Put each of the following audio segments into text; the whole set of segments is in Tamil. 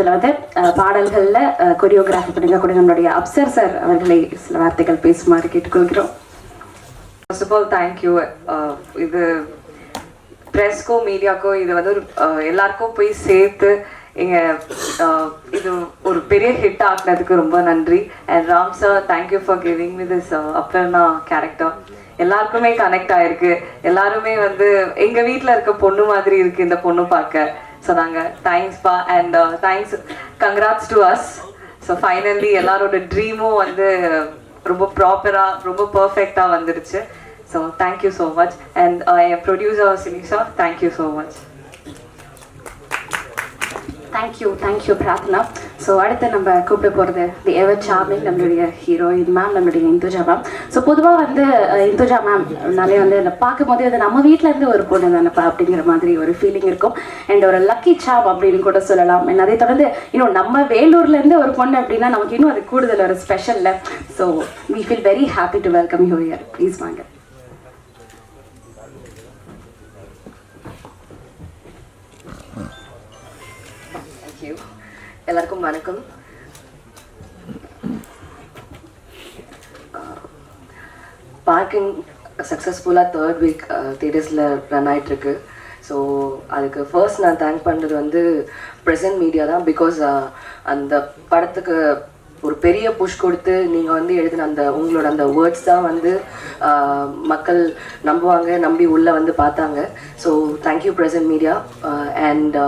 படத்துல வந்து பாடல்கள்ல கொரியோகிராஃபி பண்ணிக்கக்கூடிய கூட நம்மளுடைய அப்சர் சார் அவர்களை சில வார்த்தைகள் பேசுமாறு கேட்டுக்கொள்கிறோம். ஃபர்ஸ்ட் ஆஃப் ஆல் தேங்க்யூ இது ப்ரெஸ்க்கோ மீடியாக்கோ இது வந்து ஒரு எல்லாருக்கும் போய் சேர்த்து எங்க இது ஒரு பெரிய ஹிட் ஆக்குனதுக்கு ரொம்ப நன்றி. And Ram sir thank you for giving me this Aparna character எல்லாருக்குமே கனெக்ட் ஆயிருக்கு. எல்லாருமே வந்து எங்க வீட்ல இருக்க பொண்ணு மாதிரி இருக்கு இந்த பொண்ணு பார்க்க. சொன்னாங்க தேங்க்ஸ்பா தேங்க்ஸ் பா and thanks congrats to us so finally எல்லாரோட ட்ரீமும் வந்து ரொம்ப ப்ராப்பராக ரொம்ப பர்ஃபெக்டாக வந்துருச்சு so thank you so much and N producer Sinisha thank you so much thank you thank you Prarthana so அடுத்து நம்ம கூப்பிட போகிறது தி எவர் சார்மிங் நம்மளுடைய ஹீரோயின் மேம் நம்மளுடைய இந்துஜா மேம் ஸோ பொதுவாக வந்து இந்துஜா மேம் நிறைய வந்து அதை பார்க்கும்போது அது நம்ம வீட்டிலேருந்து இருந்து ஒரு பொண்ணு தானப்பா அப்படிங்கிற மாதிரி ஒரு ஃபீலிங் இருக்கும். அண்ட் ஒரு லக்கி சாப் அப்படின்னு கூட சொல்லலாம். அண்ட் அதை தொடர்ந்து இன்னும் நம்ம வேலூர்லேருந்து ஒரு பொண்ணு அப்படின்னா நமக்கு இன்னும் அது கூடுதல் ஒரு ஸ்பெஷல்ல so we feel very happy to welcome you here please வாங்க. எல்லாருக்கும் வணக்கம். பார்க்கிங் சக்ஸஸ்ஃபுல்லாக தேர்ட் வீக் தேட்டர்ஸில் ரன் ஆயிட்டிருக்கு. ஸோ அதுக்கு ஃபர்ஸ்ட் நான் தேங்க் பண்ணுறது வந்து ப்ரெசன்ட் மீடியா தான் பிகாஸ் அந்த படத்துக்கு ஒரு பெரிய புஷ் கொடுத்து நீங்கள் வந்து எழுதின அந்த உங்களோட அந்த வேர்ட்ஸ் தான் வந்து மக்கள் நம்புவாங்க நம்பி உள்ளே வந்து பார்த்தாங்க. So thank you press and media and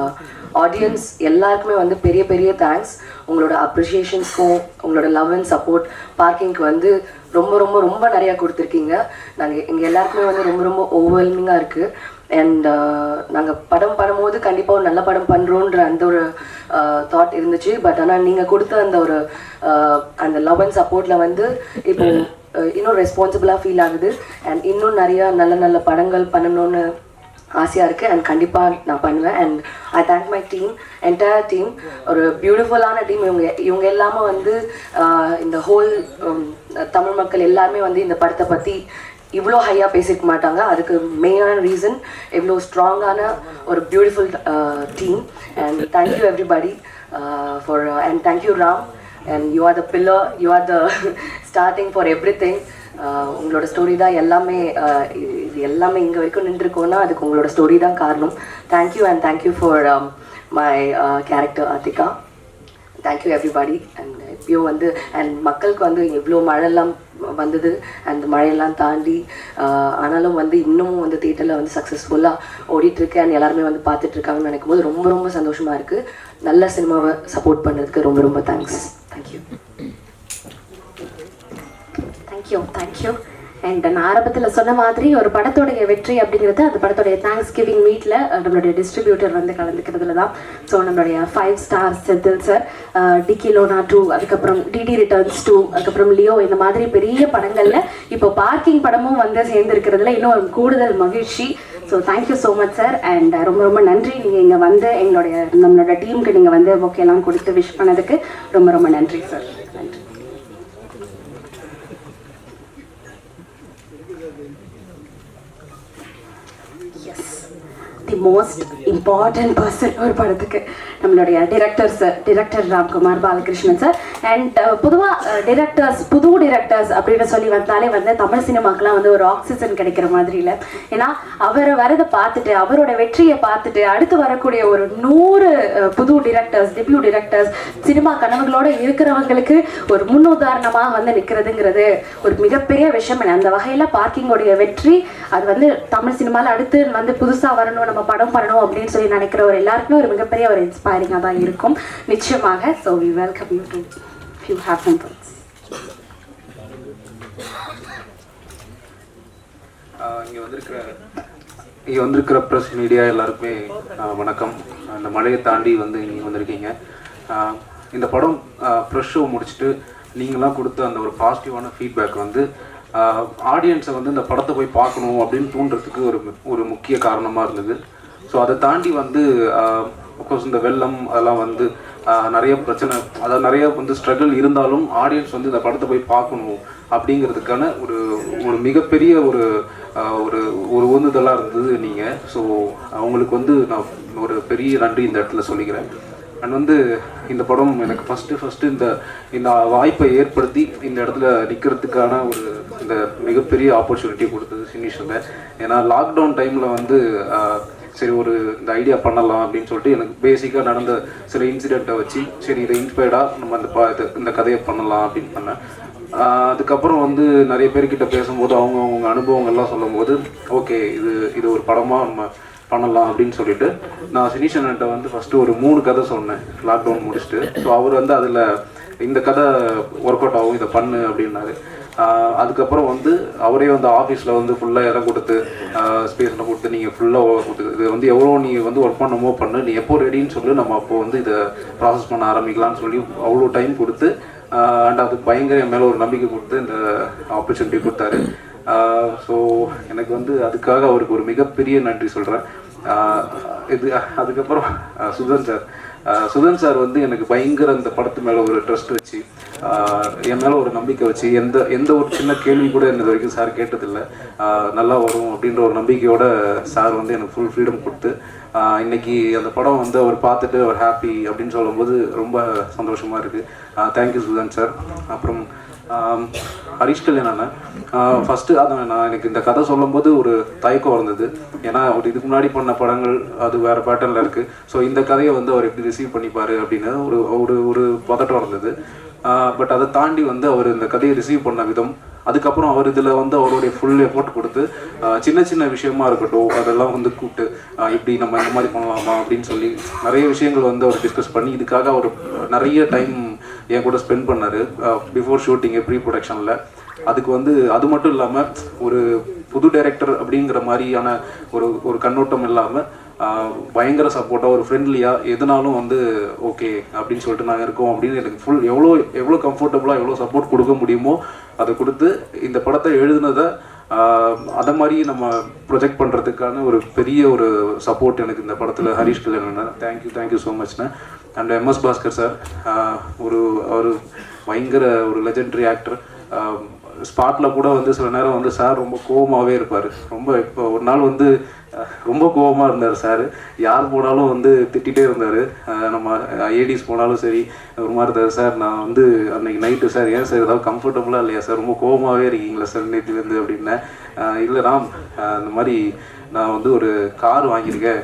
audience எல்லாருக்குமே வந்து பெரிய பெரிய தேங்க்ஸ் உங்களோட அப்ரிஷியேஷன்ஸ்க்கும் உங்களோட லவ் அண்ட் சப்போர்ட் பார்க்கிங்க்கு வந்து ரொம்ப ரொம்ப ரொம்ப நிறையா கொடுத்துருக்கீங்க. நாங்கள் எங்கள் எல்லாருக்குமே வந்து ரொம்ப ரொம்ப ஓவர்வெல்மிங்காக இருக்குது அண்ட் நாங்கள் படம் பண்ணும்போது கண்டிப்பாக ஒரு நல்ல படம் பண்ணுறோன்ற அந்த ஒரு தாட் இருந்துச்சு. பட் ஆனால் நீங்கள் கொடுத்த அந்த ஒரு uh, அந்த லவ் அண்ட் சப்போர்ட்டில் வந்து இப்போ uh, இன்னும் ரெஸ்பான்சிபிளாக ஃபீல் ஆகுது. அண்ட் இன்னும் நிறையா நல்ல நல்ல படங்கள் பண்ணணும்னு ஆசையாக இருக்குது அண்ட் கண்டிப்பாக நான் பண்ணுவேன். And I thank my team entire team ஒரு பியூட்டிஃபுல்லான டீம் இவங்க இவங்க எல்லாமே வந்து இந்த ஹோல் தமிழ் மக்கள் எல்லாருமே வந்து இந்த படத்தை பற்றி இவ்வளோ ஹையாக பேசிக்க மாட்டாங்க. அதுக்கு மெயினான ரீசன் இவ்வளோ ஸ்ட்ராங்கான ஒரு beautiful team and thank you everybody for and thank you Ram and you are the pillar you are the starting for everything உங்களோட ஸ்டோரி தான் எல்லாமே இது எல்லாமே இங்கே வரைக்கும் நின்றுருக்கோன்னா அதுக்கு உங்களோட ஸ்டோரி தான் காரணம். Thank you and thank you for my character Adhika thank you everybody and எப்பயோ வந்து அண்ட் மக்களுக்கு வந்து இவ்வளோ மழைலாம் வந்தது. அந்த மழையெல்லாம் தாண்டி ஆனாலும் வந்து இன்னமும் வந்து தேட்டரில் வந்து சக்ஸஸ்ஃபுல்லாக ஓடிட்டுருக்கு. அண்ட் எல்லாருமே வந்து பார்த்துட்ருக்காங்கன்னு நினைக்கும் போது ரொம்ப ரொம்ப சந்தோஷமாக இருக்குது நல்ல சினிமாவை சப்போர்ட் பண்ணுறதுக்கு ரொம்ப ரொம்ப தேங்க்ஸ் தேங்க்யூ தேங்க்யூ அண்ட் நான் ஆரம்பத்தில் சொன்ன மாதிரி ஒரு படத்துடைய வெற்றி அப்படிங்கிறது அந்த படத்துடைய தேங்க்ஸ் கிவிங் மீட்டில் நம்மளுடைய டிஸ்ட்ரிபியூட்டர் வந்து கலந்துக்கிறதுல தான். ஸோ நம்மளுடைய five star Senthil sir Dikkiloona too அதுக்கப்புறம் டிடி ரிட்டர்ன்ஸ் டூ அதுக்கப்புறம் லியோ இந்த மாதிரி பெரிய படங்களில் இப்போ பார்க்கிங் படமும் வந்து சேர்ந்துருக்கிறதுல இன்னும் ஒரு கூடுதல் மகிழ்ச்சி. So thank you so much sir and ரொம்ப ரொம்ப நன்றி. நீங்கள் இங்கே வந்து எங்களுடைய நம்மளோட டீமுக்கு நீங்கள் வந்து ஓகேலாம் கொடுத்து விஷ் பண்ணதுக்கு ரொம்ப ரொம்ப நன்றி சார் நன்றி தி மோஸ்ட் இம்பார்ட்டன்ட் பர்சன் ஒரு படத்துக்கு நம்மளுடைய director sir director Ramkumar Balakrishnan sir and பொதுவாக டிரெக்டர்ஸ் புது டிரெக்டர்ஸ் அப்படின்னு சொல்லி வந்தாலே வந்து தமிழ் சினிமாக்கெலாம் வந்து ஒரு ஆக்சிஜன் கிடைக்கிற மாதிரி இல்லை. ஏன்னா அவர் வரதை பார்த்துட்டு அவரோட வெற்றியை பார்த்துட்டு அடுத்து வரக்கூடிய ஒரு நூறு uh, புது டிரெக்டர்ஸ் டெபியூ டிரெக்டர்ஸ் சினிமா கனவுகளோடு இருக்கிறவங்களுக்கு ஒரு முன்னுதாரணமாக வந்து நிற்கிறதுங்கிறது ஒரு மிகப்பெரிய விஷயம். அந்த வகையில் பார்க்கிங்கோடைய வெற்றி அது வந்து தமிழ் சினிமாவில் அடுத்து வந்து புதுசாக வரணும் நம்ம படம் பண்ணணும் அப்படின்னு சொல்லி நினைக்கிற ஒரு எல்லாருக்குமே ஒரு மிகப்பெரிய ஒரு இன்ஸ்பைரிங்காக தான் இருக்கும். நிச்சயமாக so we welcome you to few have some இங்கே வந்திருக்கிற இங்கே வந்திருக்கிற ப்ரெஸ் மீடியா எல்லாருக்குமே வணக்கம். அந்த மழையை தாண்டி வந்து நீங்கள் வந்திருக்கீங்க. இந்த படம் ப்ரெஷ் ஷோ முடிச்சுட்டு நீங்களாம் கொடுத்த அந்த ஒரு பாசிட்டிவான ஃபீட்பேக் வந்து ஆடியன்ஸை வந்து இந்த படத்தை போய் பார்க்கணும் அப்படின்னு தூண்டுறதுக்கு ஒரு ஒரு முக்கிய காரணமாக இருந்தது. ஸோ அதை தாண்டி வந்து அஃப்கோர்ஸ் இந்த வெள்ளம் அதெல்லாம் வந்து நிறைய பிரச்சனை அதாவது நிறைய வந்து ஸ்ட்ரகிள் இருந்தாலும் ஆடியன்ஸ் வந்து இந்த படத்தை போய் பார்க்கணும் அப்படிங்கிறதுக்கான ஒரு ஒரு மிகப்பெரிய ஒரு ஒரு ஒரு உந்துதலாக இருந்தது நீங்கள் ஸோ அவங்களுக்கு வந்து நான் ஒரு பெரிய நன்றி இந்த இடத்துல சொல்லிக்கிறேன். அண்ட் வந்து இந்த படம் எனக்கு ஃபஸ்ட்டு ஃபஸ்ட்டு இந்த இந்த வாய்ப்பை ஏற்படுத்தி இந்த இடத்துல நிற்கிறதுக்கான ஒரு இந்த மிகப்பெரிய ஆப்பர்ச்சுனிட்டி கொடுத்தது சினிஷில் ஏன்னா லாக்டவுன் டைமில் வந்து சரி ஒரு இந்த ஐடியா பண்ணலாம் அப்படின்னு சொல்லிட்டு எனக்கு பேசிக்காக நடந்த சில இன்சிடெண்ட்டை வச்சு சரி இதை இன்ஸ்பயர்டாக நம்ம இந்த பா இந்த கதையை பண்ணலாம் அப்படின்னு பண்ணேன். அதுக்கப்புறம் வந்து நிறைய பேர்கிட்ட பேசும்போது அவங்க அவங்க அனுபவங்கள்லாம் சொல்லும்போது ஓகே இது இது ஒரு படமாக நம்ம பண்ணலாம் அப்படின்னு சொல்லிட்டு நான் சினிஷன்கிட்ட வந்து ஃபஸ்ட்டு ஒரு மூணு கதை சொன்னேன். லாக்டவுன் முடிச்சுட்டு. ஸோ அவர் வந்து அதில் இந்த கதை ஒர்க் அவுட் ஆகும் இதை பண்ணு அப்படின்னாரு. அதுக்கப்புறம் வந்து அவரே வந்து ஆஃபீஸில் வந்து ஃபுல்லாக இடம் கொடுத்து ஸ்பேஸில் கொடுத்து நீங்கள் ஃபுல்லாக கொடுத்து இது வந்து எவ்வளோ நீ வந்து ஒர்க் பண்ணுமோ பண்ணு நீ எப்போ ரெடின்னு சொல்லி நம்ம அப்போ வந்து இதை ப்ராசஸ் பண்ண ஆரம்பிக்கலாம்னு சொல்லி அவ்வளோ டைம் கொடுத்து அண்ட் அது பயங்கர என் மேலே ஒரு நம்பிக்கை கொடுத்து இந்த ஆப்பர்ச்சுனிட்டி கொடுத்தாரு. ஸோ எனக்கு வந்து அதுக்காக அவருக்கு ஒரு மிகப்பெரிய நன்றி சொல்கிறேன் இது அதுக்கப்புறம் சுதன் சார். சுதன் சார் வந்து எனக்கு பயங்கர அந்த படத்து மேலே ஒரு ட்ரஸ்ட் வச்சு என் மேலே ஒரு நம்பிக்கை வச்சு எந்த எந்த ஒரு சின்ன கேள்வி கூட என்ன வரைக்கும் சார் கேட்டதில்லை. நல்லா வரும் அப்படின்ற ஒரு நம்பிக்கையோட சார் வந்து எனக்கு ஃபுல் ஃப்ரீடம் கொடுத்து இன்னைக்கு அந்த படம் வந்து அவர் பார்த்துட்டு அவர் ஹாப்பி அப்படின்னு சொல்லும்போது ரொம்ப சந்தோஷமாக இருக்குது தேங்க்யூ சுதன் சார். அப்புறம் ஹரிஷ் கல்யாண் ஃபஸ்ட்டு அதான் நான் எனக்கு இந்த கதை சொல்லும்போது ஒரு தயக்கம் இருந்தது ஏன்னா அவர் இதுக்கு முன்னாடி பண்ண படங்கள் அது வேற பேட்டர்னில் இருக்குது ஸோ இந்த கதையை வந்து அவர் எப்படி ரிசீவ் பண்ணிப்பாரு அப்படின்னு ஒரு ஒரு ஒரு பதட்டம் இருந்தது. பட் அதை தாண்டி வந்து அவர் இந்த கதையை ரிசீவ் பண்ண விதம் அதுக்கப்புறம் அவர் இதில் வந்து அவருடைய ஃபுல் எஃபோர்ட் கொடுத்து சின்ன சின்ன விஷயமா இருக்கட்டும் அதெல்லாம் வந்து கூப்பிட்டு இப்படி நம்ம இந்த மாதிரி பண்ணலாமா அப்படின்னு சொல்லி நிறைய விஷயங்கள் வந்து அவர் டிஸ்கஸ் பண்ணி இதுக்காக அவர் நிறைய டைம் என் கூட ஸ்பெண்ட் பண்ணார். பிஃபோர் ஷூட்டிங்கு ப்ரீ ப்ரொடக்ஷனில் அதுக்கு வந்து அது மட்டும் இல்லாமல் ஒரு புது டைரக்டர் அப்படிங்கிற மாதிரியான ஒரு ஒரு கண்ணோட்டம் இல்லாமல் பயங்கர சப்போர்ட்டாக ஒரு ஃப்ரெண்ட்லியாக எதுனாலும் வந்து ஓகே அப்படின்னு சொல்லிட்டு நாங்கள் இருக்கோம். அப்படின்னு எனக்கு ஃபுல் எவ்வளோ எவ்வளோ கம்ஃபர்டபுளாக எவ்வளோ சப்போர்ட் கொடுக்க முடியுமோ அதை கொடுத்து இந்த படத்தை எழுதுனதை அதை மாதிரி நம்ம ப்ரொஜெக்ட் பண்ணுறதுக்கான ஒரு பெரிய ஒரு சப்போர்ட் எனக்கு இந்த படத்தில் Harish கல்யாணன் thank you thank you so மச்ண்ணே and MS Bhaskar sir ஒரு அவர் பயங்கர ஒரு லெஜெண்டரி ஆக்டர் ஸ்பாட்டில் கூட வந்து சில நேரம் வந்து சார் ரொம்ப கோவமாகவே இருப்பார். ரொம்ப இப்போ ஒரு நாள் வந்து ரொம்ப கோவமாக இருந்தார் சார். யார் போனாலும் வந்து திட்டிகிட்டே இருந்தார். நம்ம ஐஏடிஸ் போனாலும் சரி ஒரு மாதிரி இருந்தார் சார். நான் வந்து அன்னைக்கு நைட்டு சார். ஏன் சார் ஏதாவது கம்ஃபர்டபுளாக இல்லையா சார்? ரொம்ப கோவமாகவே இருக்கீங்களா சார் நேற்றுலேருந்து அப்படின்னேன் இல்லை ராம் இந்த மாதிரி நான் வந்து ஒரு கார் வாங்கியிருக்கேன்.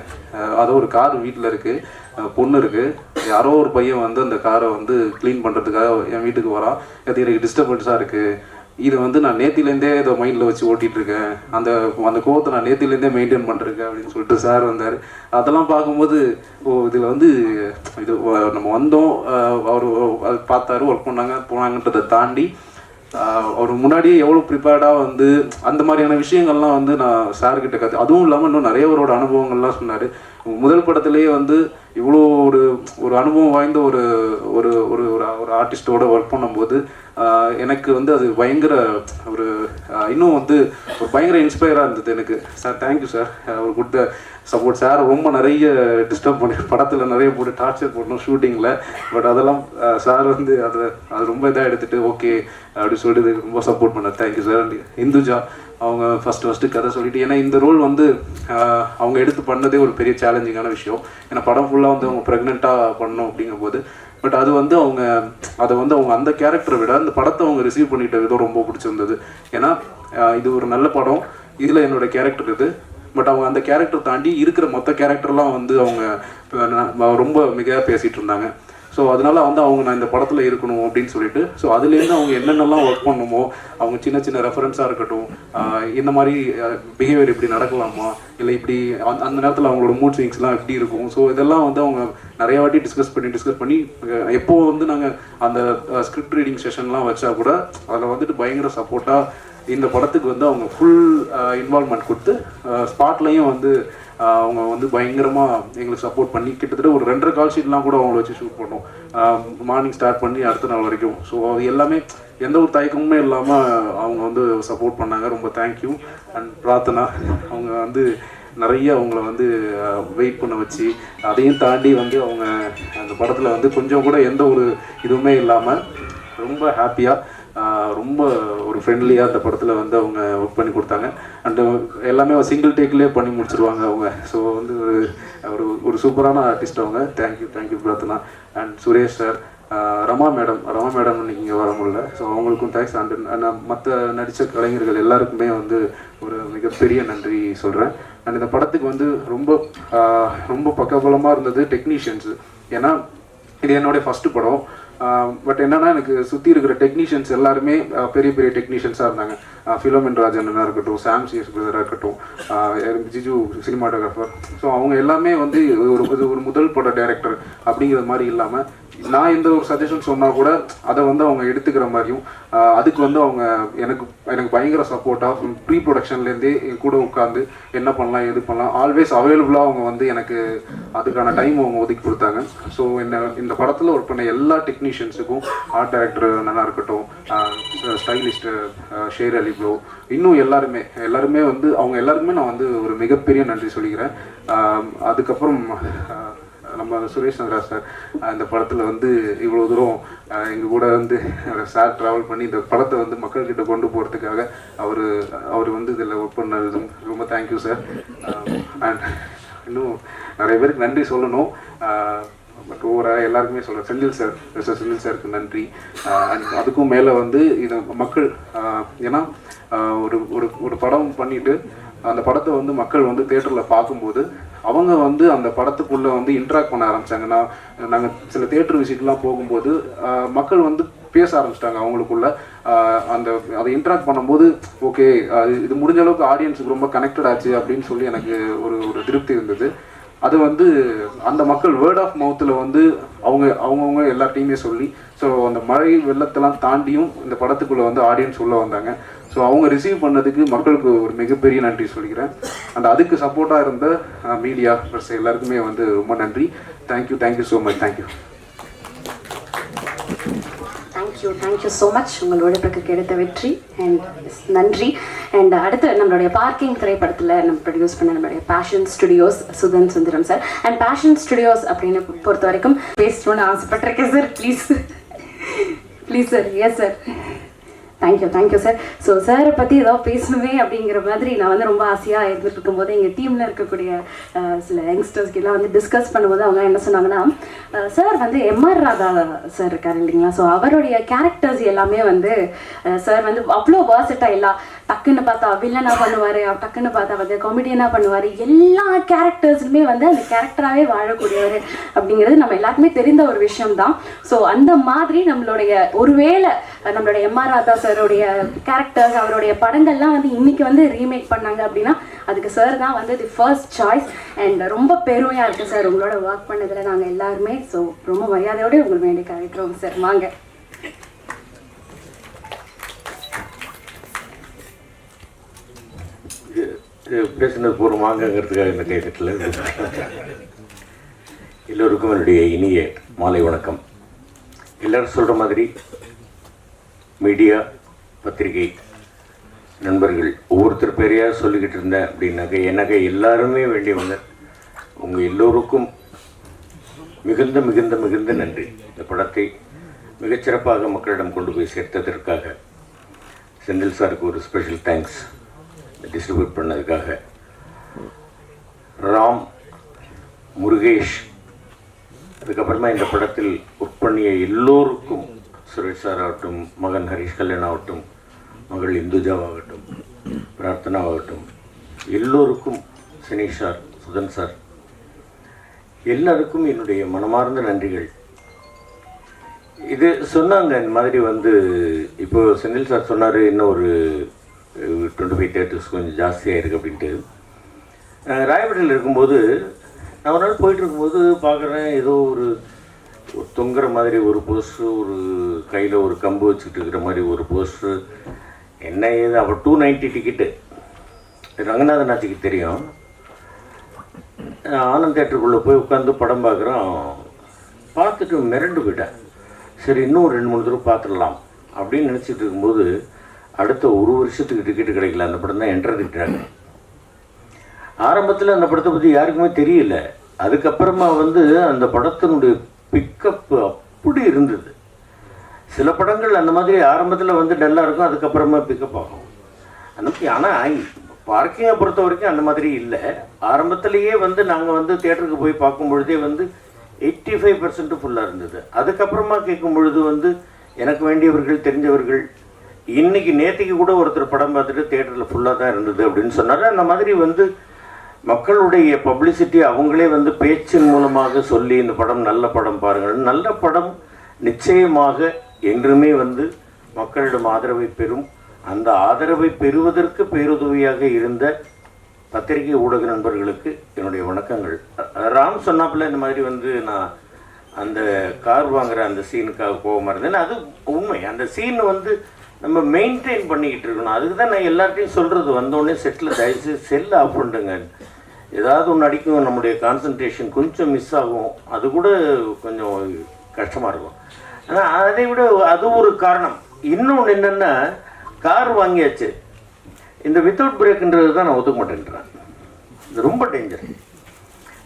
அதோ ஒரு கார் வீட்டில் இருக்குது பொண்ணு இருக்குது யாரோ ஒரு பையன் வந்து அந்த காரை வந்து க்ளீன் பண்ணுறதுக்காக என் வீட்டுக்கு வரான். அது எனக்கு டிஸ்டர்பன்ஸாக இருக்குது இது வந்து நான் நேத்திலேருந்தே இதை மைண்டில் வச்சு ஓட்டிகிட்டு இருக்கேன் அந்த அந்த கோவத்தை நான் நேத்திலேருந்தே மெயின்டைன் பண்ணிருக்கேன் அப்படின்னு சொல்லிட்டு சார் வந்தார். அதெல்லாம் பார்க்கும்போது ஓ இதில் வந்து இது நம்ம வந்தோம். அவர் அது பார்த்தாரு ஒர்க் பண்ணாங்க போனாங்கன்றதை தாண்டி அவர் முன்னாடியே எவ்வளோ ப்ரிப்பேர்டாக வந்து அந்த மாதிரியான விஷயங்கள்லாம் வந்து நான் சார்கிட்ட கற்று அதுவும் இல்லாமல் இன்னும் நிறைய அவரோட அனுபவங்கள்லாம் சொன்னார். முதல் படத்துலேயே வந்து இவ்வளோ ஒரு ஒரு அனுபவம் வாய்ந்த ஒரு ஒரு ஒரு ஒரு- ஒரு ஆர்டிஸ்டோட ஒர்க் பண்ணும்போது எனக்கு வந்து அது பயங்கர ஒரு இன்னும் வந்து ஒரு பயங்கர இன்ஸ்பயராக இருந்தது எனக்கு. சார் தேங்க்யூ சார் அவர் கொடுத்த சப்போர்ட் சார் ரொம்ப நிறைய டிஸ்டர்ப் பண்ணி படத்தில் நிறைய போட்டு டார்ச்சர் பண்ணோம் ஷூட்டிங்கில் பட் அதெல்லாம் சார் வந்து அதை அது ரொம்ப இதாக எடுத்துகிட்டு ஓகே அப்படின்னு சொல்லிட்டு ரொம்ப சப்போர்ட் பண்ணார். தேங்க்யூ சார் இந்துஜா அவங்க ஃபஸ்ட்டு ஃபஸ்ட்டு கதை சொல்லிட்டு ஏன்னா இந்த ரோல் வந்து அவங்க எடுத்து பண்ணதே ஒரு பெரிய சேலஞ்சிங்கான விஷயம். ஏன்னா படம் ஃபுல்லாக வந்து அவங்க ப்ரெக்னெண்ட்டாக பண்ணோம் அப்படிங்கும்போது. பட் அது வந்து அவங்க அதை வந்து அவங்க அந்த கேரக்டரை விட அந்த படத்தை அவங்க ரிசீவ் பண்ணிட்ட விதம் ரொம்ப பிடிச்சிருந்தது. ஏன்னா இது ஒரு நல்ல படம். இதில் என்னோட கேரக்டர் இது. பட் அவங்க அந்த கேரக்டர் தாண்டி இருக்கிற மொத்த கேரக்டர்லாம் வந்து அவங்க ரொம்ப மிக பேசிகிட்டு இருந்தாங்க. ஸோ அதனால வந்து அவங்க நான் இந்த படத்தில் இருக்கணும் அப்படின்னு சொல்லிட்டு ஸோ அதுலேருந்து அவங்க என்னென்னலாம் ஒர்க் பண்ணுமோ அவங்க சின்ன சின்ன ரெஃபரன்ஸாக இருக்கட்டும் இந்த மாதிரி பிஹேவியர் இப்படி நடக்கலாமா? இல்லை இப்படி அந்த அந்த நேரத்தில் அவங்களோட மூட் ஸ்விங்ஸ்லாம் எப்படி இருக்கும்? ஸோ இதெல்லாம் வந்து அவங்க நிறைய வாட்டி டிஸ்கஸ் பண்ணி டிஸ்கஸ் பண்ணி எப்போ வந்து நாங்கள் அந்த ஸ்கிரிப்ட் ரீடிங் செஷன்லாம் வச்சா கூட அதில் வந்துட்டு பயங்கர சப்போர்ட்டாக இந்த படத்துக்கு வந்து அவங்க ஃபுல் இன்வால்மெண்ட் கொடுத்து ஸ்பாட்லையும் வந்து அவங்க வந்து பயங்கரமாக எங்களுக்கு சப்போர்ட் பண்ணி கிட்டத்தட்ட ஒரு ரெண்டரை கால் ஷீட்லாம் கூட அவங்கள வச்சு ஷூட் பண்ணோம். மார்னிங் ஸ்டார்ட் பண்ணி அடுத்த நாள் வரைக்கும். ஸோ அது எல்லாமே எந்த ஒரு தயக்கமுமே இல்லாமல் அவங்க வந்து சப்போர்ட் பண்ணாங்க. ரொம்ப தேங்க்யூ அண்ட் பிரார்த்தனா அவங்க வந்து நிறைய அவங்கள வந்து வெயிட் பண்ண வச்சு அதையும் தாண்டி வந்து அவங்க அந்த படத்தில் வந்து கொஞ்சம் கூட எந்த ஒரு இதுவுமே இல்லாமல் ரொம்ப ஹாப்பியாக ரொம்ப ஒரு ஃப்ரெண்ட்லியாக அந்த படத்தில் வந்து அவங்க ஒர்க் பண்ணி கொடுத்தாங்க. அண்டு எல்லாமே சிங்கிள் டேக்லேயே பண்ணி முடிச்சிருவாங்க அவங்க. ஸோ வந்து ஒரு ஒரு ஒரு சூப்பரான ஆர்டிஸ்ட் அவங்க. Thank you thank you Prarthana. And Suresh sir Rama madam. Rama madam இன்னைக்கு இங்கே வர முடியல. ஸோ அவங்களுக்கும் தேங்க்ஸ் அண்ட் மற்ற நடித்த கலைஞர்கள் எல்லாருக்குமே வந்து ஒரு மிகப்பெரிய நன்றி சொல்கிறேன் அண்ட் இந்த படத்துக்கு வந்து ரொம்ப ரொம்ப பக்கபலமாக இருந்தது டெக்னீஷியன்ஸு ஏன்னா இது என்னுடைய ஃபஸ்ட்டு படம். பட் என்னன்னா எனக்கு சுற்றி இருக்கிற டெக்னீஷியன்ஸ் எல்லாருமே பெரிய பெரிய டெக்னீஷியன்ஸாக இருந்தாங்க. ஃபிலோமின் ராஜனா இருக்கட்டும் சாம் சிஎஸ் பிரதராக இருக்கட்டும் ஜிஜு சினிமாட்டோகிராஃபர் ஸோ அவங்க எல்லாமே வந்து ஒரு இது ஒரு முதல் பட டைரக்டர் அப்படிங்கிற மாதிரி இல்லாமல் நான் எந்த ஒரு சஜஷன் சொன்னால் கூட அதை வந்து அவங்க எடுத்துக்கிற மாதிரியும் அதுக்கு வந்து அவங்க எனக்கு எனக்கு பயங்கர சப்போர்ட்டாக ப்ரீ ப்ரொடக்ஷன்லேருந்தே என் கூட உட்காந்து என்ன பண்ணலாம் எது பண்ணலாம் ஆல்வேஸ் அவைலபிளாக அவங்க வந்து எனக்கு அதுக்கான டைம் அவங்க ஒதுக்கி கொடுத்தாங்க. ஸோ என்ன இந்த படத்தில் ஒர்க் பண்ண எல்லா டெக்னீஷியன்ஸுக்கும் ஆர்ட் டைரக்டர் நல்லா இருக்கட்டும் ஸ்டைலிஸ்ட் ஷேர் அலி ப்ரோ இன்னும் எல்லாருமே எல்லாருமே வந்து அவங்க எல்லாருக்குமே நான் வந்து ஒரு மிகப்பெரிய நன்றி சொல்லிக்கிறேன். அதுக்கப்புறம் நம்ம சுரேஷ் சந்திரா சார் இந்த படத்தில் வந்து இவ்வளோ தூரம் எங்கள் கூட வந்து சார் ட்ராவல் பண்ணி இந்த படத்தை வந்து மக்கள்கிட்ட கொண்டு போகிறதுக்காக அவர் அவர் வந்து இதில் ஒர்க் பண்ணது ரொம்ப தேங்க்யூ சார் அண்ட் இன்னும் நிறைய பேருக்கு நன்றி சொல்லணும். பட் ஓவராக எல்லாருக்குமே சொல்கிறேன் செந்தில் சார் மிஸ்டர் செந்தில் சாருக்கு நன்றி. அண்ட் அதுக்கும் மேலே வந்து இது மக்கள் ஏன்னா ஒரு ஒரு ஒரு படம் பண்ணிவிட்டு அந்த படத்தை வந்து மக்கள் வந்து தேட்டரில் பார்க்கும்போது அவங்க வந்து அந்த படத்துக்குள்ளே வந்து இன்ட்ராக்ட் பண்ண ஆரம்பிச்சாங்க. நான் நாங்கள் சில தேட்டர் விசிட்லாம் போகும்போது மக்கள் வந்து பேச ஆரம்பிச்சிட்டாங்க அவங்களுக்குள்ள. அந்த அதை இன்ட்ராக்ட் பண்ணும்போது ஓகே இது முடிஞ்ச அளவுக்கு ஆடியன்ஸுக்கு ரொம்ப கனெக்டட் ஆச்சு அப்படின்னு சொல்லி எனக்கு ஒரு ஒரு திருப்தி இருந்தது. அது வந்து அந்த மக்கள் வேர்ட் ஆஃப் மவுத்தில் வந்து அவங்க அவங்கவுங்க எல்லாத்தையுமே சொல்லி ஸோ அந்த மழை வெள்ளத்தெல்லாம் தாண்டியும் இந்த படத்துக்குள்ளே வந்து ஆடியன்ஸ் உள்ளே வந்தாங்க. ஸோ அவங்க ரிசீவ் பண்ணதுக்கு மக்களுக்கு ஒரு மிகப்பெரிய நன்றி சொல்லிக்கிறேன். அண்ட் அதுக்கு சப்போர்ட்டாக இருந்த மீடியா ப்ளஸ் எல்லாருக்குமே வந்து ரொம்ப நன்றி. Thank you thank you so much thank you thank you thank you so much உங்கள் உழைப்புக்கு கிடைத்த வெற்றி அண்ட் நன்றி. அண்ட் அடுத்து நம்மளுடைய பார்க்கிங் திரைப்படத்தில் நம்ம ப்ரொடியூஸ் பண்ண நம்மளுடைய Passion Studios Sudhan Sundaram sir and Passion Studios அப்படின்னு பொறுத்த வரைக்கும் பேசணும்னு ஆசைப்பட்டிருக்கேன் sir please please sir yes sir thank you thank you sir so சாரை பற்றி ஏதாவது பேசணுமே அப்படிங்கிற மாதிரி நான் வந்து ரொம்ப ஆசையாக இருந்துட்டு இருக்கும்போது எங்கள் டீமில் இருக்கக்கூடிய சில யங்ஸ்டர்ஸ்க்கெல்லாம் வந்து டிஸ்கஸ் பண்ணும்போது அவங்க என்ன சொன்னாங்கன்னா சார் வந்து எம்ஆர் ராதா சார் இருக்கார் இல்லைங்களா? ஸோ அவருடைய கேரக்டர்ஸ் எல்லாமே வந்து சார் வந்து அவ்வளோ வேர்சட்டாயிலாக டக்குன்னு பார்த்தா வில்லனாக பண்ணுவார் டக்குன்னு பார்த்தா வந்து காமெடியனாக பண்ணுவார். எல்லா கேரக்டர்ஸுமே வந்து அந்த கேரக்டராகவே வாழக்கூடியவர் அப்படிங்கிறது நம்ம எல்லாருக்குமே தெரிந்த ஒரு விஷயம் தான் ஸோ அந்த மாதிரி நம்மளுடைய ஒருவேளை நம்மளுடைய எம்ஆர் ராதா சாருடைய கேரக்டர்ஸ் அவருடைய படங்கள்லாம் வந்து இன்னைக்கு வந்து ரீமேக் பண்ணாங்க அப்படின்னா அதுக்கு சார் தான் வந்து தி ஃபர்ஸ்ட் சாய்ஸ் அண்ட் ரொம்ப பெருமையாக இருக்குது சார் உங்களோட ஒர்க் பண்ணதில் நாங்கள் எல்லாருமே. ஸோ ரொம்ப மரியாதையோடு உங்களுக்கு வேண்டி கழிக்கிறோம் சார் வாங்க. பேசுனது பூர்வமாகங்கிறதுக்காக இந்த கைதட்டில் எல்லோருக்கும் என்னுடைய இனிய மாலை வணக்கம். எல்லோரும் சொல்கிற மாதிரி மீடியா பத்திரிகை நண்பர்கள் ஒவ்வொருத்தர் பேரையாக சொல்லிக்கிட்டு இருந்தேன் அப்படின்னாக்க எனக்கு எல்லாருமே வேண்டியவங்க உங்கள் எல்லோருக்கும் மிகுந்த மிகுந்த மிகுந்த நன்றி. இந்த படத்தை மிகச்சிறப்பாக மக்களிடம் கொண்டு போய் சேர்த்ததற்காக செந்தில் சாருக்கு ஒரு ஸ்பெஷல் தேங்க்ஸ் டிஸ்ட்ரிபியூட் பண்ணதுக்காக. ராம் முருகேஷ் அதுக்கப்புறமா இந்த படத்தில் ஒர்க் பண்ணிய எல்லோருக்கும் சுரேஷ் சார் ஆகட்டும் மகன் ஹரிஷ் கல்யாண் ஆகட்டும் மகள் இந்துஜாவாகட்டும் பிரார்த்தனாவாகட்டும் எல்லோருக்கும் சினேஷ் சார் சுதன் சார் எல்லாருக்கும் என்னுடைய மனமார்ந்த நன்றிகள். இது சொன்னாங்க இந்த மாதிரி வந்து இப்போ செந்தில் சார் சொன்னார் இன்னும் ஒரு டுவெண்ட்டி ஃபைவ் தேட்டர்ஸ் கொஞ்சம் ஜாஸ்தியாக இருக்குது அப்படின்ட்டு. அஹ் ராயப்பேட்டையில் இருக்கும்போது நான் ஒரு நாள் போயிட்டு இருக்கும்போது பார்க்குறேன் ஏதோ ஒரு தொங்குற மாதிரி ஒரு போஸ்ட்ரு ஒரு கையில் ஒரு கம்பு வச்சுக்கிட்டு இருக்கிற மாதிரி ஒரு போஸ்ட்ரு என்ன ஏது அப்போ டூ நைன்ட்டி டிக்கெட்டு ரங்கநாதன் ஆட்சிக்கு தெரியும். ஆனந்த் தேட்டருக்குள்ளே போய் உட்காந்து படம் பார்க்குறோம் பார்த்துட்டு மிரண்டு போயிட்டேன். சரி இன்னும் ரெண்டு மூணு தடவை பார்த்துடலாம் அப்படின்னு நினச்சிட்டு இருக்கும்போது அடுத்த ஒரு வருஷத்துக்கு டிக்கெட்டு கிடைக்கல. அந்த படம் தான் என்டர் திட்டாங்க. ஆரம்பத்தில் அந்த படத்தை பற்றி யாருக்குமே தெரியல. அதுக்கப்புறமா வந்து அந்த படத்தினுடைய பிக்கப் அப்படி இருந்தது. சில படங்கள் அந்த மாதிரி ஆரம்பத்தில் வந்து டல்லாக இருக்கும் அதுக்கப்புறமா பிக்கப் ஆகும். அந்த மாதிரி ஆனால் பார்க்கிங்கை பொறுத்த வரைக்கும் அந்த மாதிரி இல்லை. ஆரம்பத்திலேயே வந்து நாங்கள் வந்து தேட்டருக்கு போய் பார்க்கும் பொழுதே வந்து எயிட்டி ஃபைவ் பர்சன்ட் ஃபுல்லாக இருந்தது. அதுக்கப்புறமா கேட்கும் பொழுது வந்து எனக்கு வேண்டியவர்கள் தெரிஞ்சவர்கள் இன்னைக்கு நேற்றுக்கு கூட ஒருத்தர் படம் பார்த்துட்டு தேட்டரில் ஃபுல்லாக தான் இருந்தது அப்படின்னு சொன்னார். அந்த மாதிரி வந்து மக்களுடைய பப்ளிசிட்டி அவங்களே வந்து பேச்சின் மூலமாக சொல்லி இந்த படம் நல்ல படம் பாருங்கள் நல்ல படம் நிச்சயமாக என்றுமே வந்து மக்களிடம் ஆதரவை பெறும். அந்த ஆதரவை பெறுவதற்கு பேருதவியாக இருந்த பத்திரிகை ஊடக நண்பர்களுக்கு என்னுடைய வணக்கங்கள். ராம் சொன்னாப்புல இந்த மாதிரி வந்து நான் அந்த கார் வாங்குகிற அந்த சீனுக்காக கோவமாக இருந்தேன். அது உண்மை. அந்த சீன் வந்து நம்ம மெயின்டைன் பண்ணிக்கிட்டு இருக்கணும். அதுக்கு தான் நான் எல்லார்ட்டையும் சொல்கிறது வந்தோடனே செட்டில் தயவுசெய்து செல் ஆஃப் பண்ணுங்க ஏதாவது ஒன்று அடிக்கும். நம்முடைய கான்சன்ட்ரேஷன் கொஞ்சம் மிஸ் ஆகும். அது கூட கொஞ்சம் கஷ்டமாக இருக்கும். ஆனால் அதை விட அது ஒரு காரணம். இன்னொன்று என்னென்னா கார் வாங்கியாச்சு. இந்த வித்தவுட் பிரேக்குன்றது தான் நான் ஒத்துக்க மாட்டேன்றேன் இது ரொம்ப டேஞ்சர்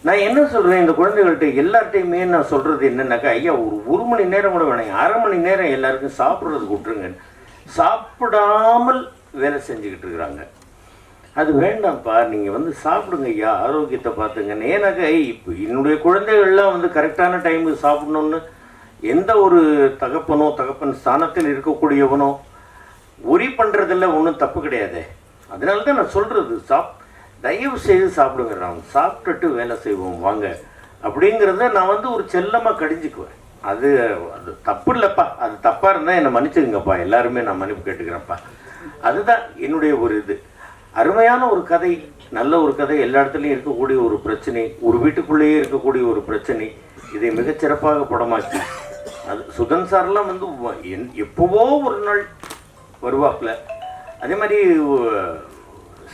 நான் என்ன சொல்கிறேன் இந்த குழந்தைகள்கிட்ட எல்லார்ட்டையுமே நான் சொல்கிறது என்னென்னாக்கா ஐயா ஒரு ஒரு மணி நேரம் கூட வேணாம். அரை மணி நேரம் எல்லாருக்கும் சாப்பிட்றதுக்கு விட்டுருங்க சாப்பிடாமல் வேலை செஞ்சுக்கிட்டு இருக்கிறாங்க. அது வேண்டாம்ப்பா நீங்கள் வந்து சாப்பிடுங்க ஐயா ஆரோக்கியத்தை பார்த்துங்க. ஏன்னாக்கா இப்போ என்னுடைய குழந்தைகள்லாம் வந்து கரெக்டான டைமுக்கு சாப்பிடணும்னு எந்த ஒரு தகப்பனோ தகப்பன் ஸ்தானத்தில் இருக்கக்கூடியவனோ ஒரி பண்ணுறதில்ல ஒன்றும் தப்பு கிடையாது. அதனால தான் நான் சொல்கிறது சாப் தயவு செய்து சாப்பிடுங்க நான் சாப்பிட்டுட்டு வேலை செய்வோம் வாங்க. அப்படிங்கிறத நான் வந்து ஒரு செல்லமாக கடிஞ்சுக்குவேன். அது அது தப்பு இல்லைப்பா அது தப்பாக இருந்தால் என்னை மன்னிச்சுங்கப்பா எல்லாருமே நான் மன்னிப்பு கேட்டுக்கிறேன்ப்பா. அதுதான் என்னுடைய ஒரு இது. அருமையான ஒரு கதை நல்ல ஒரு கதை. எல்லா இடத்துலையும் இருக்கக்கூடிய ஒரு பிரச்சனை ஒரு வீட்டுக்குள்ளேயே இருக்கக்கூடிய ஒரு பிரச்சனை இதை மிகச்சிறப்பாக படமாக்கி. அது சுதன் சார்லாம் வந்து என் எப்போவோ ஒரு நாள் வருவாப்புல. அதே மாதிரி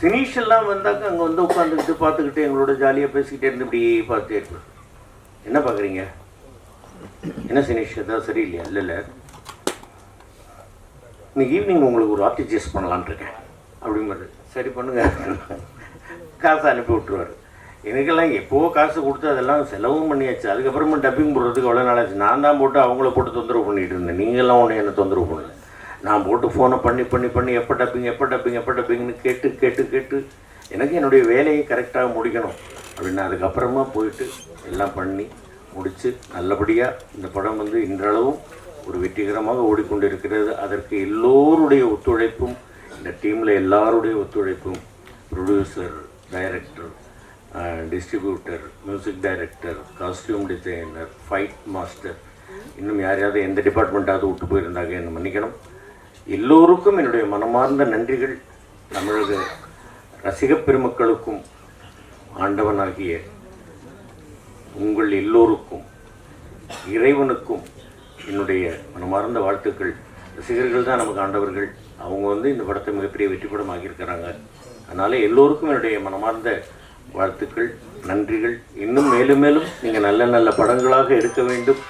சினிஷ் சினீஷ் எல்லாம் வந்தாக்க அங்கே வந்து உட்காந்துக்கிட்டு பார்த்துக்கிட்டு எங்களோட ஜாலியாக பேசிக்கிட்டே இருந்து இப்படி பார்த்துட்டே இருப்பேன் என்ன பார்க்குறீங்க? என்ன சினீஷ் ஏதாவது சரியில்லையா? இல்லை இல்லை. இன்னைக்கு ஈவினிங் உங்களுக்கு ஒரு ஆர்டிஜிஎஸ் பண்ணலான்னு இருக்கேன். அப்படிங்கிறது சரி பண்ணுங்க. காசு அனுப்பி விட்டுருவார். எனக்கெல்லாம் எப்போவோ காசு கொடுத்து அதெல்லாம் செலவும் பண்ணியாச்சு. அதுக்கப்புறமா டப்பிங் போடுறதுக்கு எவ்வளோ நாளாச்சு நான் தான் போட்டு அவங்கள போட்டு தொந்தரவு பண்ணிட்டு இருந்தேன். நீங்களாம் ஒன்று என்ன தொந்தரவு பண்ணல. நான் போட்டு ஃபோனை பண்ணி பண்ணி பண்ணி எப்போ டப்பிங் எப்போ டப்பிங் எப்போ டப்பிங்னு கேட்டு கேட்டு கேட்டு எனக்கு என்னுடைய வேலையை கரெக்டாக முடிக்கணும். அப்படின்னு அதுக்கப்புறமா போயிட்டு எல்லாம் பண்ணி முடித்து நல்லபடியாக இந்த படம் வந்து இன்றளவும் ஒரு வெற்றிகரமாக ஓடிக்கொண்டிருக்கிறது. அதற்கு எல்லோருடைய ஒத்துழைப்பும் இந்த டீமில் எல்லாருடைய ஒத்துழைப்பும் producer director distributor music director costume designer fight master இன்னும் யாரையாவது எந்த டிபார்ட்மெண்ட்டாவது விட்டு போயிருந்தாங்க என்ன மன்னிக்கணும். எல்லோருக்கும் என்னுடைய மனமார்ந்த நன்றிகள். தமிழக ரசிகப் பெருமக்களுக்கும் ஆண்டவனாகிய உங்கள் எல்லோருக்கும் இறைவனுக்கும் என்னுடைய மனமார்ந்த வாழ்த்துக்கள். ரசிகர்கள் தான் நமக்கு ஆண்டவர்கள். அவங்க வந்து இந்த படத்தை மிகப்பெரிய வெற்றி படம் ஆகியிருக்கிறாங்க அதனால் எல்லோருக்கும் என்னுடைய மனமார்ந்த வாழ்த்துக்கள் நன்றிகள். இன்னும் மேலும் மேலும் நீங்கள் நல்ல நல்ல படங்களாக எடுக்க வேண்டும்.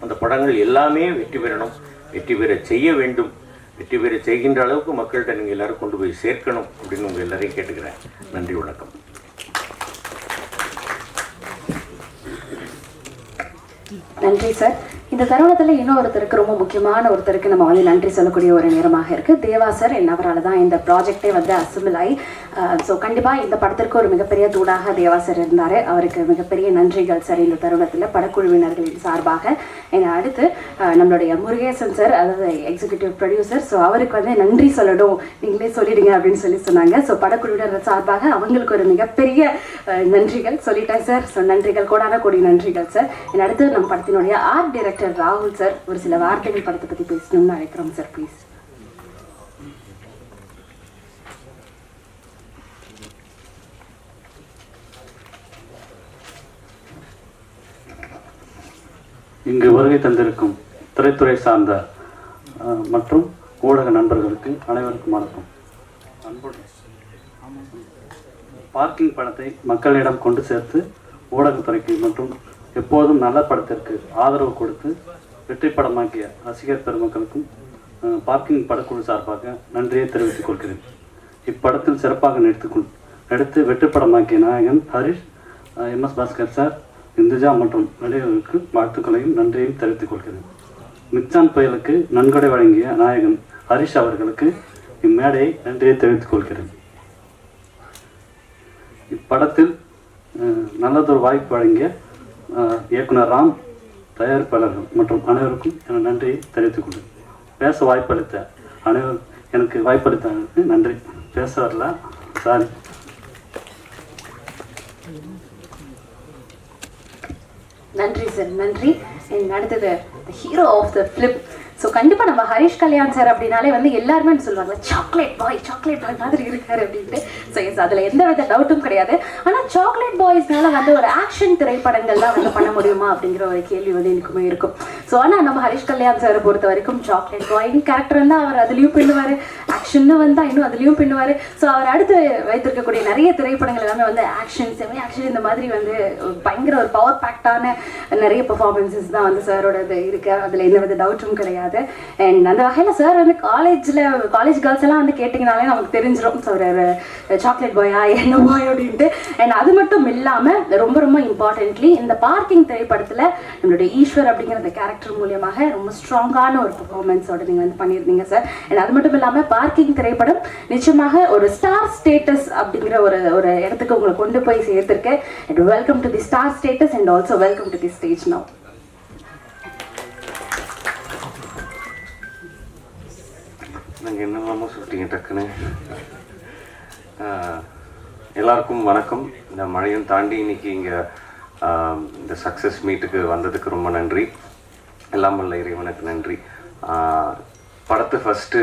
அந்த படங்கள் எல்லாமே வெற்றி பெறணும். வெற்றி பெற செய்ய வேண்டும். வெற்றி பெற செய்கின்ற அளவுக்கு மக்கள்கிட்ட நீங்கள் எல்லோரும் கொண்டு போய் சேர்க்கணும் அப்படின்னு உங்கள் எல்லாரையும் கேட்டுக்கிறேன். நன்றி வணக்கம். কি நன்றி சார். இந்த தருணத்தில் இன்னொருத்தருக்கு ரொம்ப முக்கியமான ஒருத்தருக்கு நம்ம வந்து நன்றி சொல்லக்கூடிய ஒரு நேரமாக இருக்குது தேவா சார் என்னவரால் தான் இந்த ப்ராஜெக்டே வந்து அசிமில் ஆகி ஸோ கண்டிப்பாக இந்த படத்திற்கு ஒரு மிகப்பெரிய தூடாக தேவா சார் இருந்தார். அவருக்கு மிகப்பெரிய நன்றிகள் சார் இந்த தருணத்தில் படக்குழுவினர்களின் சார்பாக. என்னை அடுத்து நம்மளுடைய முருகேசன் சார் அதாவது எக்ஸிகியூட்டிவ் ப்ரொடியூசர் ஸோ அவருக்கு வந்து நன்றி சொல்லணும். நீங்களே சொல்லிடுங்க அப்படின்னு சொல்லி சொன்னாங்க. ஸோ படக்குழுவினர் சார்பாக அவங்களுக்கு ஒரு மிகப்பெரிய நன்றிகள் சொல்லிட்டேன் சார். ஸோ நன்றிகள் கோடான கோடி நன்றிகள் சார். என்னை அடுத்து நம்ம படத்தினுடைய ஆர்ட் டைரக்டர் ராகுல் சார் ஒரு சில வார்த்தைகள் படத்தை பற்றி பேசணும்னு அழைக்கிறோம் சார் ப்ளீஸ் இங்கு வருகை தந்திருக்கும் திரைத்துறை சார்ந்த மற்றும் ஊடக நண்பர்களுக்கு அனைவருக்கும் வணக்கம். அன்புடன் பார்க்கிங் படத்தை மக்களிடம் கொண்டு சேர்த்து ஊடகத்துறைக்கு மற்றும் எப்போதும் நல்ல படத்திற்கு ஆதரவு கொடுத்து வெற்றி படமாக்கிய ரசிகர் பெருமக்களுக்கும் பார்க்கிங் படக்குழு சார்பாக நன்றியை தெரிவித்துக் கொள்கிறேன். இப்படத்தில் சிறப்பாக நடித்துக்கொள் நடித்து வெற்றி வெற்றிப்படமாக்கிய நாயகன் Harish M. S. Bhaskar sir Indhuja மற்றும் நடிகர்களுக்கு வாழ்த்துக்களையும் நன்றியையும் தெரிவித்துக் கொள்கிறேன். மிக்சான் புயலுக்கு நன்கொடை வழங்கிய நாயகன் ஹரிஷ் அவர்களுக்கு இம்மேடையை நன்றியை தெரிவித்துக் கொள்கிறேன். இப்படத்தில் நல்லதொரு வாய்ப்பு வழங்கிய இயக்குனர் ராம் தயாரிப்பாளர்கள் மற்றும் அனைவருக்கும் என் நன்றியை தெரிவித்துக் கொள்கிறேன். பேச வாய்ப்பளித்த அனைவரும் எனக்கு வாய்ப்பளித்தவங்களுக்கு நன்றி. பேச வரல சாரி. நன்றி சார் நன்றி. அடுத்தது hero of the film so கண்டிப்பாக நம்ம ஹரிஷ் கல்யாண் சார் அப்படின்னாலே வந்து எல்லாருமே சொல்லுவாங்க சாக்லேட் பாய் சாக்லேட் பாய் மாதிரி இருக்காரு அப்படின்ட்டு. ஸோ எஸ் அதில் எந்த வித டவுட்டும் கிடையாது ஆனால் சாக்லேட் பாய்ஸ்னால வந்து ஒரு ஆக்ஷன் திரைப்படங்கள்லாம் வந்து பண்ண முடியுமா அப்படிங்கிற ஒரு கேள்வி வந்து எனக்குமே இருக்கும். ஸோ ஆனால் நம்ம ஹரிஷ் கல்யாண் சாரை பொறுத்த வரைக்கும் சாக்லேட் பாய் கேரக்டர் இருந்தால் அவர் அதுலேயும் பின்னுவார். ஆக்ஷன்னு வந்தால் இன்னும் அதுலேயும் பின்னுவார். ஸோ அவர் அடுத்து வைத்திருக்கக்கூடிய நிறைய திரைப்படங்கள் எல்லாமே வந்து ஆக்ஷன் செமி ஆக்ஷன் இந்த மாதிரி வந்து பயங்கர ஒரு பவர் பேக்டான நிறைய பெர்ஃபார்மன்ஸஸ் தான் வந்து சாரோட இது அதில் எந்த வித டவுட்டும் கிடையாது. அண்ட் அந்த வகையில் சார் வந்து காலேஜில் காலேஜ் கேர்ள்ஸ் எல்லாம் வந்து கேட்டிங்கனாலே நமக்கு தெரிஞ்சிடும் ஸோ ஒரு சாக்லேட் பாயா என்ன பாய் அப்படின்ட்டு. அண்ட் அது மட்டும் இல்லாமல் ரொம்ப ரொம்ப இம்பார்ட்டன்ட்லி இந்த பார்க்கிங் திரைப்படத்தில் நம்மளுடைய ஈஸ்வர் அப்படிங்கிற அந்த கேரக்டர் மூலியமாக ரொம்ப ஸ்ட்ராங்கான ஒரு பர்ஃபார்மன்ஸோட நீங்கள் வந்து பண்ணியிருந்தீங்க சார் அண்ட் அது மட்டும் இல்லாமல் பார்க்கிங் திரைப்படம் நிச்சயமாக ஒரு ஸ்டார் ஸ்டேட்டஸ் அப்படிங்கிற ஒரு ஒரு இடத்துக்கு உங்களை கொண்டு போய் சேர்த்துருக்கேன். And welcome to the star status and also welcome to the stage now நாங்கள் என்னெல்லாமோ சொல்லிட்டீங்க டக்குன்னு? எல்லாருக்கும் வணக்கம். இந்த மழையும் தாண்டி இன்னைக்கு இங்கே இந்த சக்ஸஸ் மீட்டுக்கு வந்ததுக்கு ரொம்ப நன்றி. எல்லாம் வல்ல இறைவனுக்கு நன்றி. படத்தை ஃபஸ்ட்டு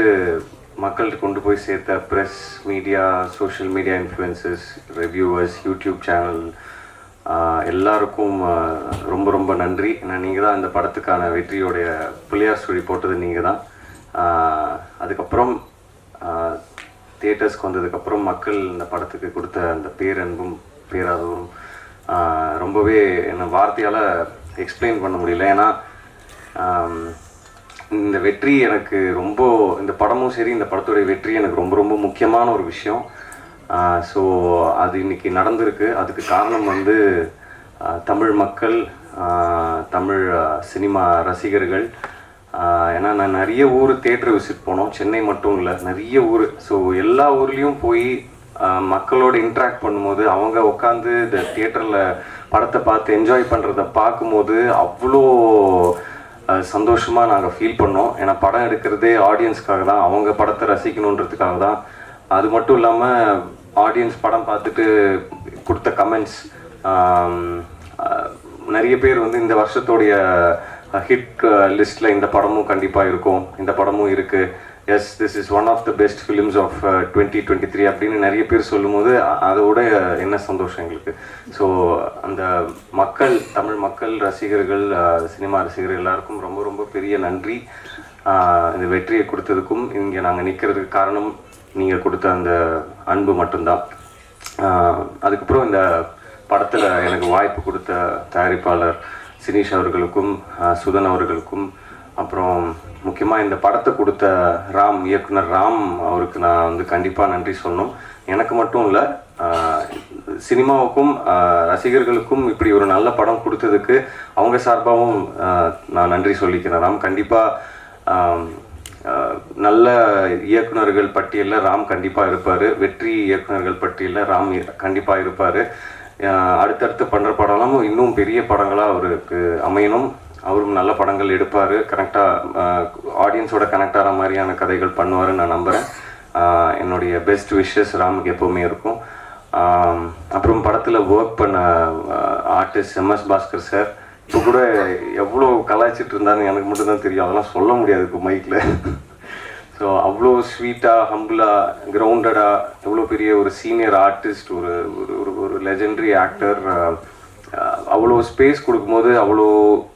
மக்கள்கிட்ட கொண்டு போய் சேர்த்த press media social media influencers reviewers YouTube channel எல்லாருக்கும் ரொம்ப ரொம்ப நன்றி. ஏன்னா நீங்கள் தான் இந்த படத்துக்கான வெற்றியோடைய புள்ளியார் சுழி போட்டது நீங்கள் தான் அதுக்கப்புறம் தியேட்டர்ஸ்க்கு வந்ததுக்கப்புறம் மக்கள் இந்த படத்துக்கு கொடுத்த அந்த பேரன்பும் பேராதவும் ரொம்பவே என்ன வார்த்தையால் எக்ஸ்பிளைன் பண்ண முடியல. ஏன்னா இந்த வெற்றி எனக்கு ரொம்ப இந்த படமும் சரி இந்த படத்துடைய வெற்றி எனக்கு ரொம்ப ரொம்ப முக்கியமான ஒரு விஷயம். ஸோ அது இன்னைக்கு நடந்திருக்கு. அதுக்கு காரணம் வந்து தமிழ் மக்கள் தமிழ் சினிமா ரசிகர்கள். ஏன்னா நான் நிறைய ஊர் தேட்டர் விசிட் போனோம். சென்னை மட்டும் இல்லை நிறைய ஊர். ஸோ எல்லா ஊர்லேயும் போய் மக்களோட இன்ட்ராக்ட் பண்ணும்போது அவங்க உட்காந்து இந்த தியேட்டரில் படத்தை பார்த்து என்ஜாய் பண்ணுறத பார்க்கும்போது அவ்வளோ சந்தோஷமாக நாங்கள் ஃபீல் பண்ணோம். ஏன்னா படம் எடுக்கிறதே ஆடியன்ஸ்க்காக தான். அவங்க படத்தை ரசிக்கணுன்றதுக்காக தான். அது மட்டும் இல்லாமல் ஆடியன்ஸ் படம் பார்த்துட்டு கொடுத்த கமெண்ட்ஸ் நிறைய பேர் வந்து இந்த வருஷத்தோடைய ஹிட் லிஸ்ட்டில் இந்த படமும் கண்டிப்பாக இருக்கும். இந்த படமும் இருக்குது yes this is one of the best films of twenty twenty three அப்படின்னு நிறைய பேர் சொல்லும்போது அதோட என்ன சந்தோஷம் எங்களுக்கு. ஸோ அந்த மக்கள் தமிழ் மக்கள் ரசிகர்கள் சினிமா ரசிகர்கள் எல்லாருக்கும் ரொம்ப ரொம்ப பெரிய நன்றி. இந்த வெற்றியை கொடுத்ததுக்கும் இங்கே நாங்கள் நிற்கிறதுக்கு காரணம் நீங்கள் கொடுத்த அந்த அன்பு மட்டும்தான். அதுக்கப்புறம் இந்த படத்தில் எனக்கு வாய்ப்பு கொடுத்த தயாரிப்பாளர் சினீஷ் அவர்களுக்கும் சுதன் அவர்களுக்கும் அப்புறம் முக்கியமாக இந்த படத்தை கொடுத்த ராம் இயக்குனர் ராம் அவருக்கு நான் வந்து கண்டிப்பாக நன்றி சொல்லணும். எனக்கு மட்டும் இல்லை சினிமாவுக்கும் ரசிகர்களுக்கும் இப்படி ஒரு நல்ல படம் கொடுத்ததுக்கு அவங்க சார்பாகவும் நான் நன்றி சொல்லிக்கிறேன். ராம் கண்டிப்பாக நல்ல இயக்குனர்கள் பட்டியலில் ராம் கண்டிப்பாக இருப்பார். வெற்றி இயக்குனர்கள் பட்டியலில் ராம் கண்டிப்பாக இருப்பார். அடுத்தடுத்து பண்ணுற படம்லாம் இன்னும் பெரிய படங்களாக அவருக்கு அமையணும். அவரும் நல்ல படங்கள் எடுப்பார். கரெக்டாக ஆடியன்ஸோட கனெக்ட் ஆகிற மாதிரியான கதைகள் பண்ணுவாருன்னு நான் நம்புகிறேன் என்னுடைய பெஸ்ட் விஷஸ் ராமுக்கு எப்போவுமே இருக்கும். அப்புறம் படத்தில் ஒர்க் பண்ண ஆர்டிஸ்ட் எம்எஸ் பாஸ்கர் சார் இப்போ கூட எவ்வளோ கலாய்ச்சிட்டு இருந்தாருன்னு எனக்கு மட்டும்தான் தெரியும். அதெல்லாம் சொல்ல முடியாது இப்போ மைக்கில் ஸோ அவ்வளோ ஸ்வீட்டாக ஹம்புளாக கிரவுண்டடாக எவ்வளோ பெரிய ஒரு சீனியர் ஆர்டிஸ்ட் ஒரு ஒரு ஒரு ஒரு லெஜெண்டரி ஆக்டர் அவ்வளோ ஸ்பேஸ் கொடுக்கும்போது அவ்வளோ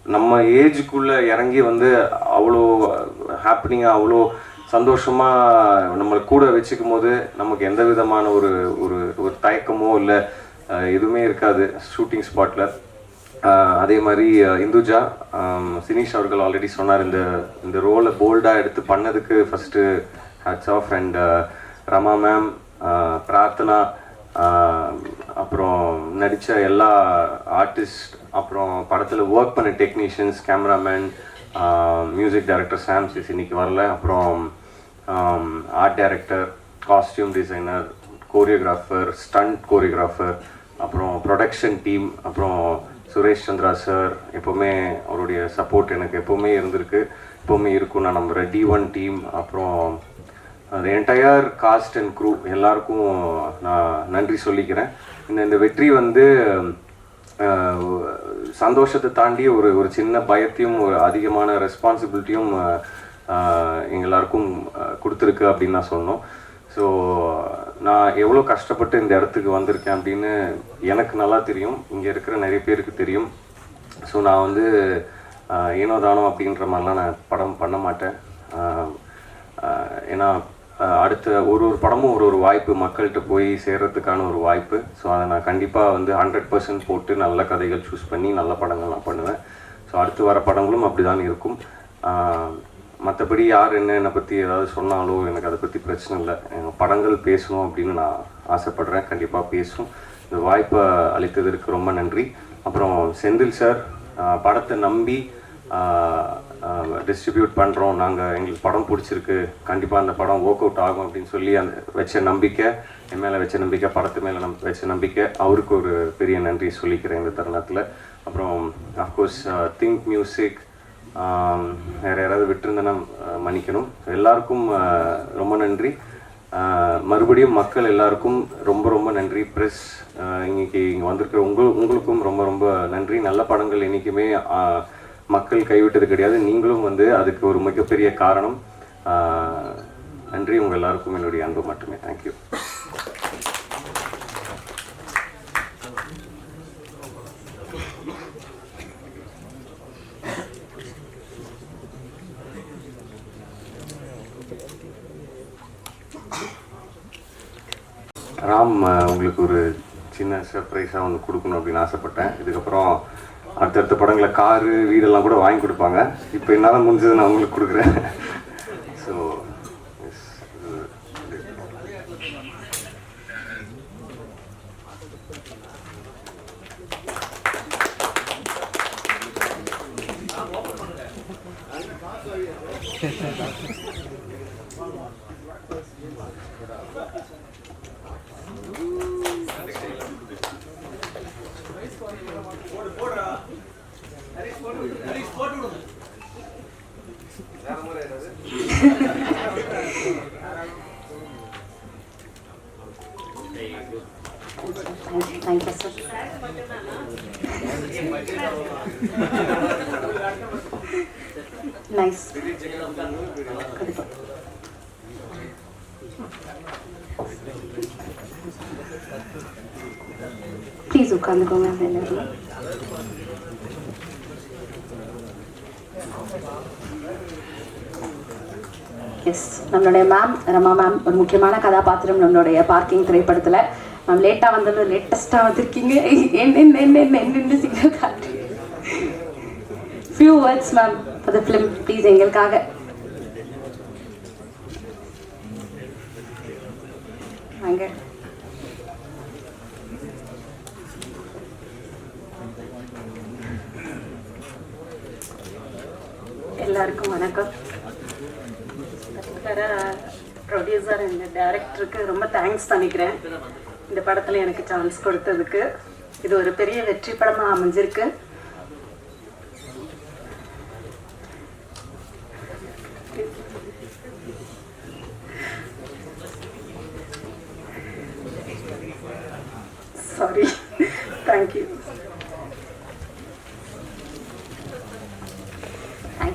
நம்ம ஏஜுக்குள்ளே இறங்கி வந்து அவ்வளோ ஹாப்பினிங்காக அவ்வளோ சந்தோஷமாக நம்மளை கூட வச்சுக்கும் போது நமக்கு எந்த விதமான ஒரு ஒரு ஒரு தயக்கமோ இல்லை எதுவுமே இருக்காது ஷூட்டிங் ஸ்பாட்டில் அதே மாதிரி இந்துஜா சினிஷ் சினீஷ் அவர்கள் ஆல்ரெடி சொன்னார் இந்த இந்த ரோலை போல்டாக எடுத்து பண்ணதுக்கு first hats off and Rama ma'am Prarthana அப்புறம் நடித்த எல்லா ஆர்டிஸ்ட் அப்புறம் படத்தில் ஒர்க் பண்ண technicians cameraman music director Sam CS இன்னைக்கு வரல. அப்புறம் art director costume designer choreographer stunt choreographer அப்புறம் ப்ரொடக்ஷன் டீம் அப்புறம் சுரேஷ் சந்திரா சார் எப்போவுமே அவருடைய சப்போர்ட் எனக்கு எப்போவுமே இருந்திருக்கு. எப்போவுமே இருக்கும் நான் நம்புகிறேன் டி ஒன் டீம் அப்புறம் அந்த என்டையர் காஸ்ட் அண்ட் க்ரூ எல்லாருக்கும் நான் நன்றி சொல்லிக்கிறேன். இந்த இந்த வெற்றி வந்து சந்தோஷத்தை தாண்டி ஒரு ஒரு சின்ன பயத்தையும் ஒரு அதிகமான ரெஸ்பான்சிபிலிட்டியும் எங்க எல்லாருக்கும் கொடுத்துருக்கு அப்படின்னு நான் சொன்னோம் ஸோ நான் எவ்வளோ கஷ்டப்பட்டு இந்த இடத்துக்கு வந்திருக்கேன் அப்படின்னு எனக்கு நல்லா தெரியும். இங்கே இருக்கிற நிறைய பேருக்கு தெரியும். ஸோ நான் வந்து ஆஹ், ஏனோ தானோ அப்படின்ற மாதிரிலாம் நான் படம் பண்ண மாட்டேன். ஏன்னா அடுத்த ஒரு ஒரு படமும் ஒரு ஒரு வாய்ப்பு மக்கள்கிட்ட போய் சேர்றதுக்கான ஒரு வாய்ப்பு. ஸோ அதை நான் கண்டிப்பாக வந்து ஹண்ட்ரட் பர்சன்ட் போட்டு நல்ல கதைகள் சூஸ் பண்ணி நல்ல படங்கள் நான் பண்ணுவேன். ஸோ அடுத்து வர படங்களும் அப்படி தான் இருக்கும் மற்றபடி யார் என்ன என்னை பற்றி ஏதாவது சொன்னாலோ எனக்கு அதை பற்றி பிரச்சனை இல்லை. எங்கள் படங்கள் பேசணும் அப்படின்னு நான் ஆசைப்படுறேன். கண்டிப்பாக பேசும். இந்த வாய்ப்பை அளித்ததற்கு ரொம்ப நன்றி. அப்புறம் செந்தில் சார் படத்தை நம்பி டிஸ்ட்ரிபியூட் பண்ணுறோம் நாங்கள் எங்களுக்கு படம் பிடிச்சிருக்கு. கண்டிப்பாக அந்த படம் ஒர்க் அவுட் ஆகும் அப்படின்னு சொல்லி அந்த வச்ச நம்பிக்கை என் மேலே வச்ச நம்பிக்கை படத்து மேலே நம் வச்ச நம்பிக்கை அவருக்கு ஒரு பெரிய நன்றி சொல்லிக்கிறேன் இந்த தருணத்தில். அப்புறம் அஃப்கோர்ஸ் திங்க் மியூசிக் வேறு யாராவது விட்டுருந்தேன்னா மன்னிக்கணும். எல்லாருக்கும் ரொம்ப நன்றி. மறுபடியும் மக்கள் எல்லாருக்கும் ரொம்ப ரொம்ப நன்றி. ப்ரெஸ் இன்னைக்கு இங்கே வந்திருக்கிற உங்கள் உங்களுக்கும் ரொம்ப ரொம்ப நன்றி. நல்ல படங்கள் என்றைக்குமே மக்கள் கைவிட்டது கிடையாது. நீங்களும் வந்து அதுக்கு ஒரு மிகப்பெரிய காரணம். நன்றி. உங்கள் எல்லாருக்கும் என்னுடைய அன்பு மட்டுமே. தேங்க்யூ ராம் உங்களுக்கு ஒரு சின்ன சர்ப்ரைஸாக ஒன்று கொடுக்கணும் அப்படின்னு ஆசைப்பட்டேன். இதுக்கப்புறம் அடுத்தடுத்த படங்களை காரு வீடெல்லாம் கூட வாங்கி கொடுப்பாங்க. இப்போ என்னால் முடிஞ்சது நான் உங்களுக்கு கொடுக்குறேன் so thank you sir nice கண்டிப்பாக ப்ளீஸ் உட்காந்துக்கோங்க எல்லாரும் எஸ் நம்மளுடைய மேம் ரமா மேம் ஒரு முக்கியமான கதாபாத்திரம் நம்மளுடைய பார்க்கிங் திரைப்படத்தில். மேம் லேட்டாக வந்தது லேட்டஸ்ட்டாக வந்திருக்கீங்க. என்ன என்ன என்ன என்ன என்னென்னு சிங்கிள் காட்டு few words ma'am for the film please எங்களுக்காக. வாங்க. எல்லாருக்கும் வணக்கம். ப்ரொடியூசர் அண்ட் டேரக்டருக்கு ரொம்ப தேங்க்ஸ் பண்ணிக்கிறேன். இந்த படத்தில் எனக்கு சான்ஸ் கொடுத்ததுக்கு. இது ஒரு பெரிய வெற்றி படமாக அமைஞ்சிருக்கு. Sorry thank you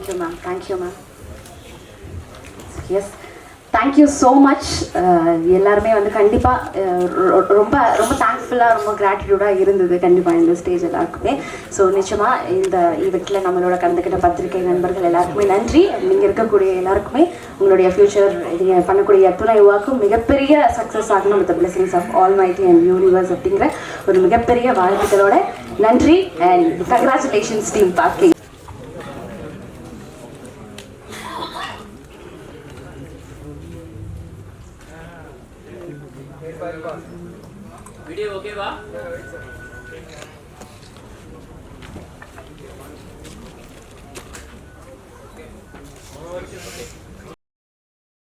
thank you ma'am thank you ma'am yes thank you so much எல்லாருமே வந்து கண்டிப்பாக uh, ரொம்ப ரொம்ப தேங்க்ஃபுல்லாக ரொம்ப கிராட்டிடியூடாக இருந்தது கண்டிப்பாக இந்த ஸ்டேஜ் எல்லாருக்குமே. ஸோ நிச்சயமாக இந்த ஈவெண்ட்டில் நம்மளோட கலந்துக்கிட்ட பத்திரிகை நண்பர்கள் எல்லாருக்குமே நன்றி. நீங்கள் இருக்கக்கூடிய எல்லாருக்குமே உங்களுடைய ஃப்யூச்சர் நீங்கள் பண்ணக்கூடிய அத்துணை யுவாக்கும் மிகப்பெரிய சக்ஸஸ் ஆகணும் with blessings of almighty and universe அப்படிங்கிற ஒரு மிகப்பெரிய வாழ்த்துக்களோட நன்றி அண்ட் கங்க்ராச்சுலேஷன்ஸ் டீம் பார்க்கிங்